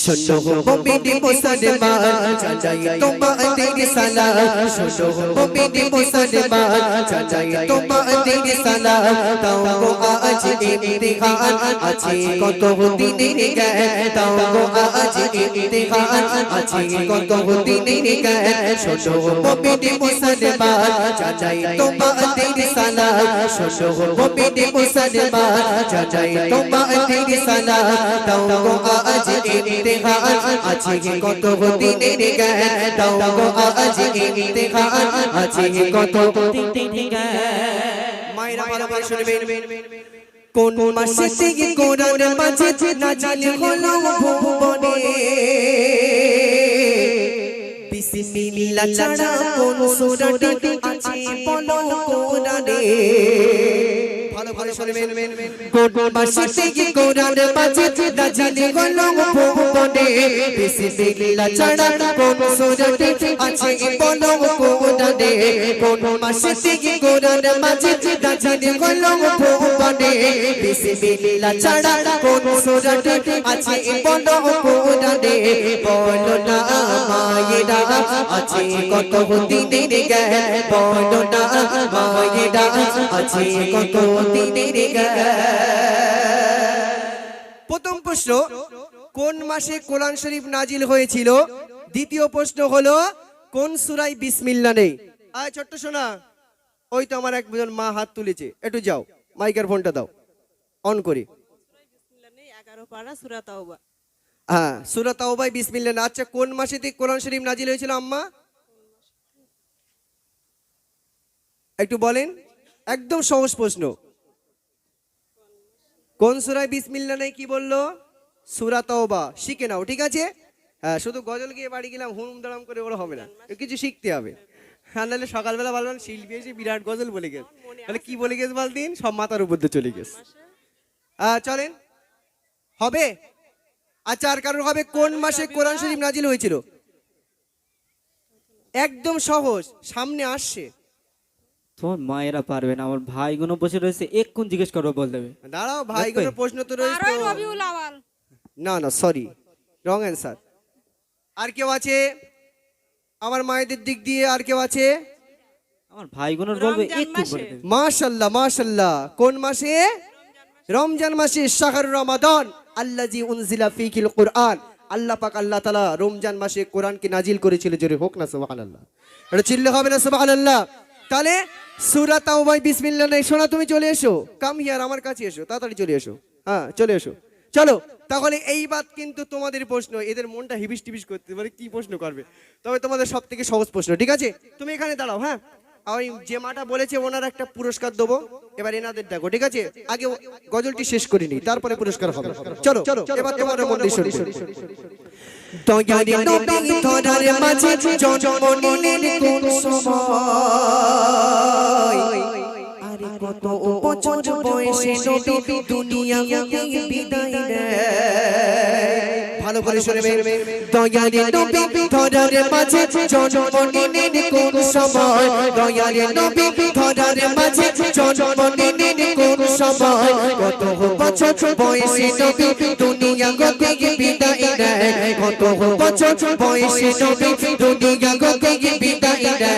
শোনো মোমিনি মুসলমান চাচাই তোমাদের সালাম শোনো মোমিনি মুসলমান চাচাই তোমাদের সালাম তাও গো আজ ইমতিহান আছে কত দিনের জ্ঞান তাও গো আজ ইমতিহান আছে কত দিনের জ্ঞান শোনো মোমিনি মুসলমান চাচাই তোমাদের সালাম শোনো মোমিনি মুসলমান চাচাই তোমাদের সালাম তাও গো আজ ইমতিহান আছে কত দিনের জ্ঞান তাও গো আজ ইমতিহান আছে কত দিনের জ্ঞান মায়েরা ভালো শুনবেন। কোন মাসে থেকে কোরআন মাঝে নাজিল হলো ভুবনে। বিসমিল্লাহ ছাড়া কোন সূরাটি আছে বলো কোরআনে। ভালো ভালো শুনবেন। কোন মাসে থেকে কোরআন মাঝে নাজিল হলো ভুবনে। বিসমিল্লাহ ছাড়া কোন সূরাটি আছে বলো কোরআনে কোন মাসে থেকে কোরআন মাঝে নাজিল হলো ভুবনে। বিসমিল্লাহ ছাড়া কোন সূরাটি আছে বলো কোরআনে বলো না মায়েরা আছে কত দিনের জ্ঞান। বলো না মায়েরা আছে কত দিনের প্রথম প্রশ্ন, কোন মাসে কোরআন শরীফ নাজিল হয়েছিল? দ্বিতীয় প্রশ্ন হলো, কোন সুরাই বিসমিল্লা নেই? আয় ছোট্ট শোনা ওই তো আমার একজন মা হাত তুলেছে। একটু যাও, মাইকের ফোনটা দাও। অন করি। হ্যাঁ সুরা তাওবাই বিসমিল্লাহ না আচ্ছা কোন মাসে কোরআন শরীফ নাজিল হয়েছিল আম্মা? একটু বলেন। একদম সহজ প্রশ্ন। কোন সুরায় বিসমিল্লাহ নেই? কি বলল? সুরা তাওবা। শিখে নাও ঠিক আছে? হ্যাঁ শুধু গজল গিয়ে বাড়ি গেলাম হুম দাঁড়াম করে ওরা হবে না। কিছু শিখতে হবে। হ্যাঁ নাহলে সকালবেলা বলবেন শিল্পী এসে বিরাট গজল বলে গেছে তাহলে কি বলে গেছে বলদিন? সব মাথার উপর দিয়ে চলে গেছে চলেন। হবে? আচ্ছা আর কারণ হবে? কোন মাসে কোরআন শরীফ নাজিল হয়েছিল? একদম সহজ সামনে আসছে। তোমার মায়েরা পারবে না আমার ভাইগুলো বসে রয়েছে এক্ষুন জিজ্ঞেস করব বল দেবে। দাঁড়াও প্রশ্ন তো রয়েছে তো। রবিউল আওয়াল। না না সরি রং অ্যান্সার আর কেউ আছে? আমার মায়েদের দিক দিয়ে আর কেউ আছে? আমার ভাইগুলোর বলবে রমজান বলে মাসে। দেবে। মাশাল্লাহ মাশাল্লাহ। কোন মাসে? রমজান মাসে শাহর রমাদান। আল্লাজি উনজিলা ফিকিল কুরআন। আল্লাহ পাক আল্লাহ তাআলা রমজান মাসে কোরআনকে নাজিল করেছিল জোরে হোক না সুবহানাল্লাহ। এটা চিল্লে হবে না সুবহানাল্লাহ? তাহলে সূরা তাওবাই বিসমিল্লাহ নাই। শোনা, তুমি চলে এসো। কাম হিয়ার আমার কাছে এসো। তাড়াতাড়ি চলে এসো। হ্যাঁ চলে এসো। চলো, তাহলে এই বাদ কিন্তু তোমাদের প্রশ্ন। এদের মনটা হিবিস টিবিস করতে পারে, কি প্রশ্ন করবে? তবে তোমাদের সব থেকে সহজ প্রশ্ন, ঠিক আছে? তুমি এখানে দাঁড়াও হ্যাঁ? ওই যে মাটা বলেছে ওনার একটা পুরস্কার দেবো। এবার এনাদের দেখো ঠিক আছে? আগে গজলটি শেষ করিনি তারপরে পুরস্কার হবে। চলো এবার তোমার মন দিয়ে শুনবে দয়ারে নবী ধরার মাঝে জন্ম নিলেন কোন সময়? আরে কত বছর বয়সে নবী দুনিয়াকে বিদায় নেয় ভালো করে শুনবে দয়ারে নবী ধরার মাঝে জন্ম নিলেন কোন সময় দয়ারে নবী ধরার মাঝে জন্ম নিলেন কোন সময় কত বছর বয়সে নবী দুনিয়া দুনিয়াকে বিদায় নেয় কত বছর বয়সে নবী দুনিয়া দুনিয়াকে বিদায় না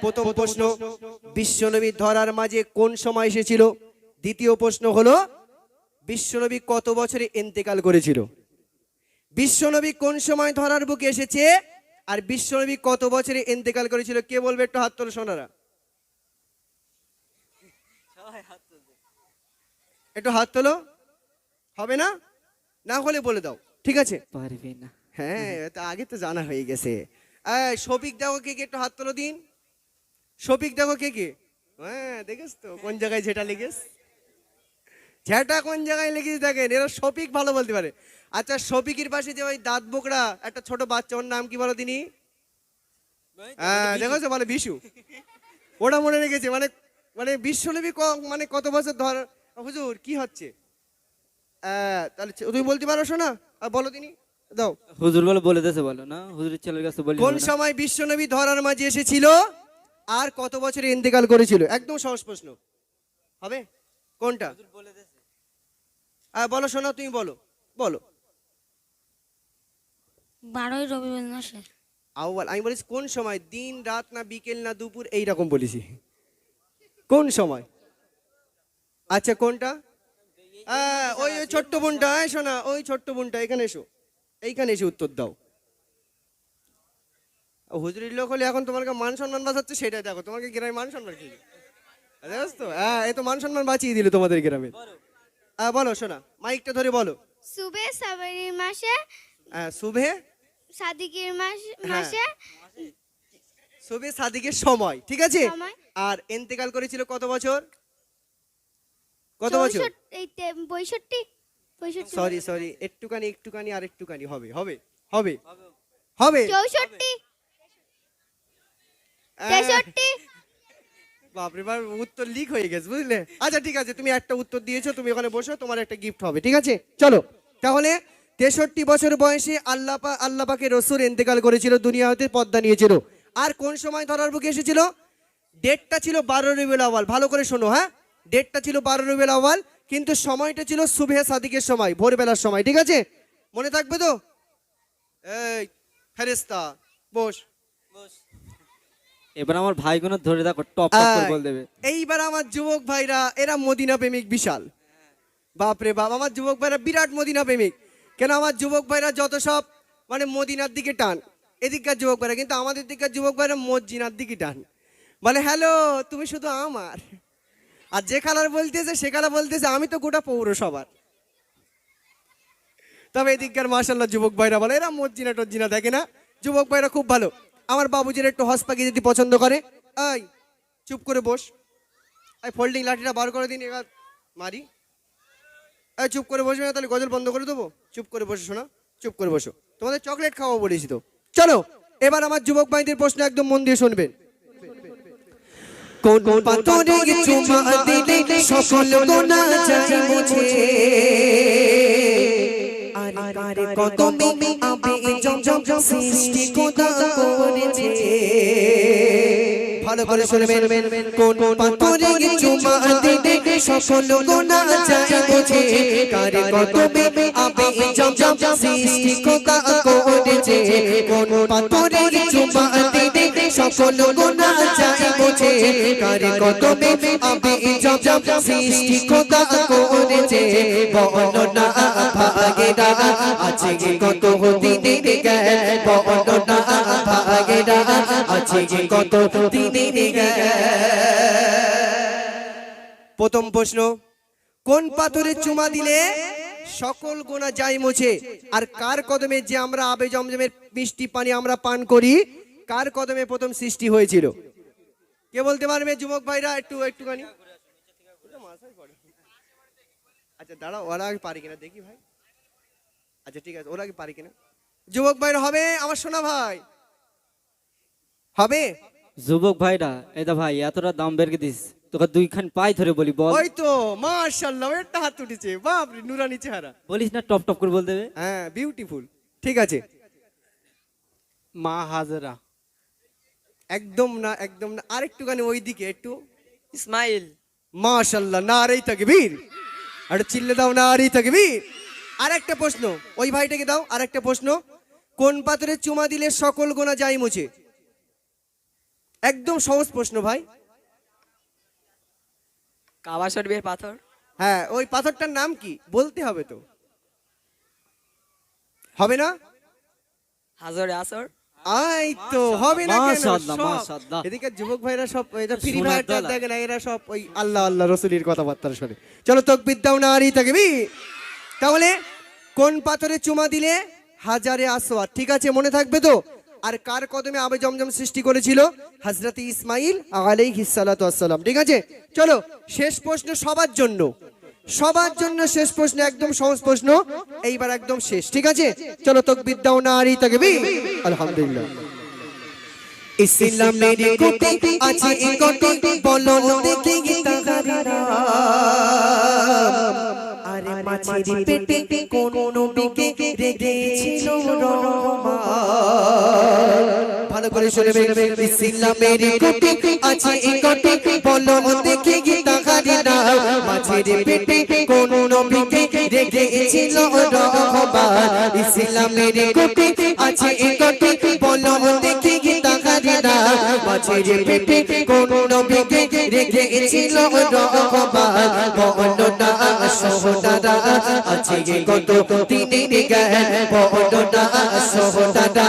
প্রথম প্রশ্ন, বিশ্বনবী ধরার মাঝে কোন সময় এসেছিল? দ্বিতীয় প্রশ্ন হলো, বিশ্বনবী কত বছরে ইন্তেকাল করেছিল? বিশ্বনবী কোন সময় ধরার বুকে এসেছে? আর বিশ্বনবী কত বছরে ইন্তেকাল করেছিল? কে বলবে একটু হাত তোলো সোনারা। একটু হাত তোলো। হবে না? না হলে বলে দাও। ঠিক আছে? পারবে না। হ্যাঁ তা আগে তো জানা হয়ে গেছে। এই, শফিক দেখো কে কে একটু হাত তোলো দিন। শফিক দেখো কে কে? হ্যাঁ দেখেছ তো কোন জায়গায় ঝেটা লেগেস ঝেটা কোন জায়গায় লেগেছে দেখেন এরা শফিক ভালো বলতে পারে। আচ্ছা শফিকের পাশে যে ওই দাঁত বোকরা একটা ছোট বাচ্চা ওর নাম কি বলো তিনি? হ্যাঁ দেখেছ বলে বিশু। ওটা মনে রেখেছে মানে মানে বিশ্বনবী ক- মানে কত বছর ধর হুজুর কি হচ্ছে? তাহলে তুমি বলতে পারো শোনা। আর বলো তিনি। দাও। হুজুর বলে বলে দেছে বলো না। হুজুরের ছেলের কাছে বলি কোন সময় বিশ্বনবী ধরার মাঝে এসেছিল? আর কত বছরে ইন্তেকাল করেছিল? একদম সহজ প্রশ্ন। হবে? কোনটা? আহ, বলো শোনা তুমি বলো। বলো। বারোই রবিবার মাসে আউয়াল আমি বলেছি কোন সময়? দিন রাত না বিকেল না দুপুর এইরকম বলেছি। কোন সময়? আচ্ছা কোনটা? আহ, ওই ওই ছোট্ট বোনটা এই শোনা ওই ছোট্ট বোনটা এখানে এসো। এইখানে এসে উত্তর দাও। হুজুরির লোক হলে এখন তোমাকে মান সম্মান বাঁচাচ্ছে সেটাই দেখো। তোমাকে গ্রামে মান সম্মান কি? তো হ্যাঁ এই তো মান সম্মান বাঁচিয়ে দিল তোমাদের গ্রামে। হ্যাঁ বলো শোনা মাইকটা ধরে বলো। সুবে সাবারির মাসে হ্যাঁ শুভে? সাদিকের হ্যাঁ। মাসে? শুভে সাদিকের সময় ঠিক আছে? আর ইন্তেকাল করেছিল কত বছর? কত বছর? এই পঁয়ষট্টি পঁয়ষট্টি সরি সরি একটুখানি একটুখানি আর একটুখানি হবে হবে হবে হবে। চৌষট্টি। তেষট্টি। বাপরে বাপ উত্তর লিক হয়ে গেছে বুঝলে? আচ্ছা ঠিক আছে তুমি একটা উত্তর দিয়েছ তুমি ওখানে বসো তোমার একটা গিফট হবে ঠিক আছে? চলো তাহলে তেষট্টি বছর বয়সে আল্লাহ পা আল্লাহ পাকে রসুল ইন্তেকাল করেছিল দুনিয়া হতে পদ্মা নিয়েছিল। আর কোন সময় ধরার বুকে এসেছিল? ডেটটা ছিল বারো রবিউল আওয়াল ভালো করে শোনো হ্যাঁ? ডেটটা ছিল বারো রবিউল আওয়াল কিন্তু সময়টা ছিল সুবেহ সাদিকের সময় ভোরবেলার সময় ঠিক আছে? মনে থাকবে তো? এই ফেরেস্তা বস। এবার আমার ভাইগুলো ধরে দেখো টপ করে বল দেবে। এইবার আমার যুবক ভাইরা এরা মদিনা প্রেমিক বিশাল। বাপরে বাপ আমার যুবক ভাইরা বিরাট মদিনা প্রেমিক। কেন আমার যুবক ভাইরা যত সব মানে মদিনার দিকে টান এদিককার যুবক ভাইরা কিন্তু আমাদের দিককার যুবক ভাইরা মসজিনার দিকে টান। বলে হ্যালো তুমি শুধু আমার। আর যে কালার বলতেছে, সে কালার বলতেছে, আমি তো গোটা পৌরসভার। তবে এদিককার মার্শাল্লাহ যুবক ভাইরা বলে, এরা মসজিনা টজ্জিনা দেখে না? যুবক ভাইরা খুব ভালো। আমার বাবুজির একটু হস পাখি যদি পছন্দ করে। এই, চুপ করে বস। এই ফোল্ডিং লাঠিটা বার করে দিন, এবার মারি। এই, চুপ করে বসবে না, তাহলে গজল বন্ধ করে দেবো। চুপ করে বসে শোনা, চুপ করে বসো। তোমাদের চকলেট খাওয়াবো বলেছি তো। চলো, এবার আমার যুবক ভাইদের প্রশ্ন একদম মন দিয়ে শুনবেন। কোন পাথরে চুমা দিলে সকল গোনা যায় মুছে? আরে আরে কত মে আবে জম জম সৃষ্টি কোদা করেছে। ভালো করে শুনবেন। কোন পাথরে চুমা দিলে সকল গোনা যায় মুছে কারে কত মে আবে জম জম সৃষ্টি কোদা করেছে। কোন পাথরে চুমা দিলে সকল গোনা যায় মুছে কারে কত মে আবে জম জম সৃষ্টি কোদা করেছে। না ভাগেরা আছে কত দিনে গে বলো না ভাগেরা আছে কত প্রথম প্রশ্ন, কোন পাথরে চুমা দিলে সকল গোনা যায় মুছে আর কার কদমে যে আমরা আবে জমজমের মিষ্টি পানি আমরা পান করি, কার কদমে প্রথম সৃষ্টি হয়েছিল? কে বলতে পারবে যুবক ভাইরা একটু, একটুখানি? আচ্ছা দাঁড়া ওরা আগে পারি কিনা? দেখি ভাই। আচ্ছা ঠিক আছে, ওরা আগে পারি কিনা? যুবক ভাইরা হবে আমার সোনা ভাই। হবে? যুবক ভাইরা এটা ভাই এতটা দাম বের দিস তোকে দুইখান পাই ধরে বলি বল। ওই তো মাশাআল্লাহ একটা হাত উঠেছে বাপ রে নুরানি চেহারা। বলিস না টপ টপ করে বল দেবে। হ্যাঁ বিউটিফুল ঠিক আছে। মা হাজরা একদম না একদম না আরেকটুখানি ওই দিকে একটু। ইসমাইল মাশাল্লাহ না আরেই তাকবীর আর চিল্লে দাও না আরেই তাকবীর আরেকটা প্রশ্ন ওই ভাইটাকে দাও আরেকটা প্রশ্ন। কোন পাত্রে চুমা দিলে সকল গোনা যায় মুছে? একদম সহজ প্রশ্ন ভাই। কাবা শরীফের পাথর? হ্যাঁ ওই পাথরটার নাম কি? বলতে হবে তো। হবে না? হাজরে আসর আই তো হবে না কেন? মাশাআল্লাহ, সব। মাশাআল্লাহ। এদিকে যুবক ভাইরা সব এটা ফ্রি সোনার দেখে না এরা সব ওই আল্লাহ আল্লাহ রসুলির কথাবার্তা শোনে। চলো তকবির দাও না আরই থাকবি তাহলে কোন পাথরে চুমা দিলে হাজারে আসোয়ার ঠিক আছে মনে থাকবে তো? আর কার কদমে আবে জমজম সৃষ্টি করেছিল? হজরত ইসমাইল আলাইহিস সালাতু আসসালাম ঠিক আছে? চলো, শেষ প্রশ্ন সবার জন্য। সবার জন্য শেষ প্রশ্ন, একদম সহজ প্রশ্ন। এইবার একদম শেষ, ঠিক আছে? চলো, তকবির দাও না আরই থাকবি আলহামদুলিল্লাহ। ইসলামের কোটি আছে কোটি, বলো দেখি। আর আরে মাছের পেটে কোন রেখেছিল রহমান। ভালো করে শুনবে ইসলামের কোটি আছে এই কোটি। বলো দেখে গীতা হারি না। মাছের পেটে কোন নবীকে রেখেছিল রহমান। ইসলামের কোটি আছে এই কোটি। বলো দেখে গীতা হারি না। মাছের পেটে কোন নবীকে রেখেছিল রহমান। বলো না সোহদারা আছে কত দিনের জ্ঞান বলো না সোহদারা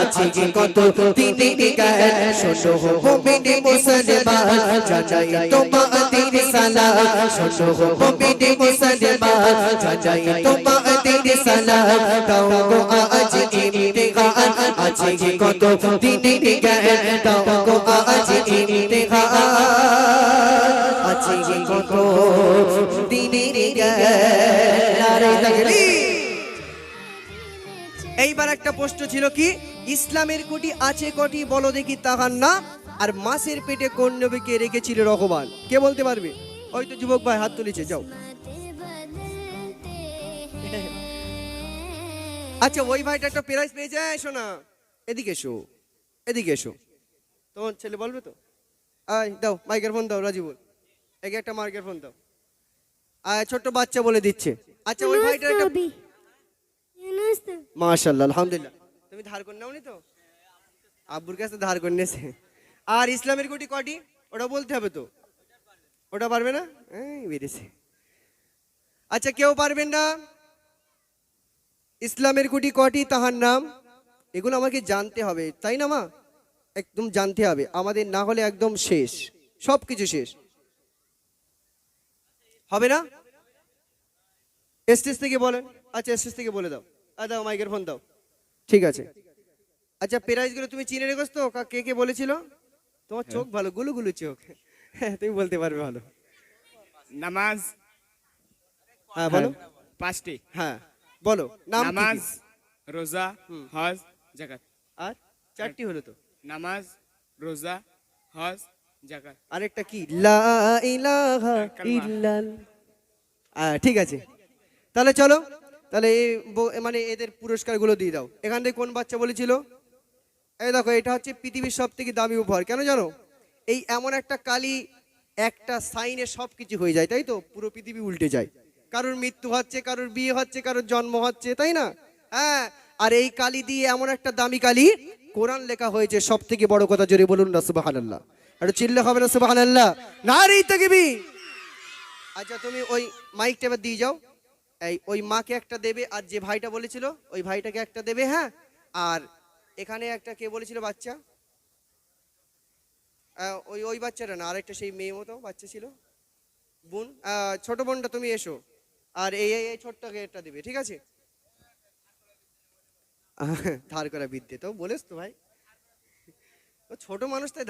আছে কত দিনের জ্ঞান শোনো মোমিনে মুসলমান। জানাই তোমাদের সালাম শোনো মোমিনে মুসলমান। জানাই তোমাদের সালাম দাও গো আজ ইমতিহান আছে কত দিনের জ্ঞান দাও গো আজ ইমতিহান একটা প্রশ্ন ছিল কি? ইসলামের কোটি আছে কটি? বলো দেখি তাহার না আর মাসের পেটে কোন নবীকে রেখেছিল রহমান কে বলতে পারবে? ওই তো যুবক ভাই হাত তুলেছে যাও। আচ্ছা ওই ভাইটা একটা প্রাইজ পেয়ে যায় এসো না এদিকে এসো এদিকে এসো। তোমার ছেলে বলবে তো? আয় দাও মাইকের ফোন দাও রাজি বল। একে একটা মাইকের ফোন দাও। আয় ছোট্ট বাচ্চা বলে দিচ্ছে। আচ্ছা ওই ভাইটার একটা মাশাল্লাহ আলহামদুলিল্লাহ। তুমি ধার করে নাওনি তো? আব্বুর কাছে ধার করে নিয়েছে। আর ইসলামের কোটি কটি ওটা বলতে হবে তো। ওটা পারবে না? এই বেরিয়েছে। আচ্ছা কেউ পারবেন না? ইসলামের কোটি কটি তাহার নাম? এগুলো আমাকে জানতে হবে তাই না মা? একদম জানতে হবে। আমাদের না হলে একদম শেষ। সব কিছু শেষ। হবে না? স্টেজ থেকে বলেন। আচ্ছা স্টেজ থেকে বলে দাও। দাও মাইকের ফোন দাও। ঠিক আছে। আচ্ছা প্রাইজগুলো তুমি চিনে রেখোস তো কা- কে কে বলেছিল? তোমার চোখ ভালো গুলু গুলু চোখ। হ্যাঁ তুমি বলতে পারবে ভালো। নামাজ। হ্যাঁ বলো। পাঁচটি। হ্যাঁ বলো? নামাজ রোজা হজ জাকাত। আর চারটি হলো তো? নামাজ রোজা হজ জাকাত। আরেকটা কি? লা ইলাহা ইল্লাল। ঠিক আছে। তাহলে চলো তাহলে এই মানে এদের পুরস্কারগুলো দিয়ে দাও। এখান থেকে কোন বাচ্চা বলেছিল? এই দেখো, এটা হচ্ছে পৃথিবীর সব থেকে দামি উপহার। কেন জানো? এই এমন একটা কালি, একটা সাইনে সব কিছু হয়ে যায়, তাই তো? পুরো পৃথিবী উল্টে যায়। কারোর মৃত্যু হচ্ছে, কারোর বিয়ে হচ্ছে, কারোর জন্ম হচ্ছে, তাই না? হ্যাঁ আর এই কালি দিয়ে এমন একটা দামি কালি, কোরআন লেখা হয়েছে সব থেকে বড় কথা, জোরে বলুন না সুবাহ আল্লাহ একটু চিল্লে হবে না সুবাহ আল্লাহ না রে আচ্ছা তুমি ওই মাইকটা এবার দিয়ে যাও। এই ওই মাকে একটা দেবে আর যে ভাইটা বলেছিল, ওই ভাইটাকে একটা দেবে হ্যাঁ? আর এখানে একটা কে বলেছিল বাচ্চা? ওই ওই বাচ্চাটা না, আরেকটা সেই মেয়ে মতো বাচ্চা ছিল। বোন ছোট বোনটা তুমি এসো। আর এই এই ছোট্টকে একটা দেবে, ঠিক আছে? ধার করা বিদ্যে, তো বলেছ তো ভাই। ছোট মানুষ, তাই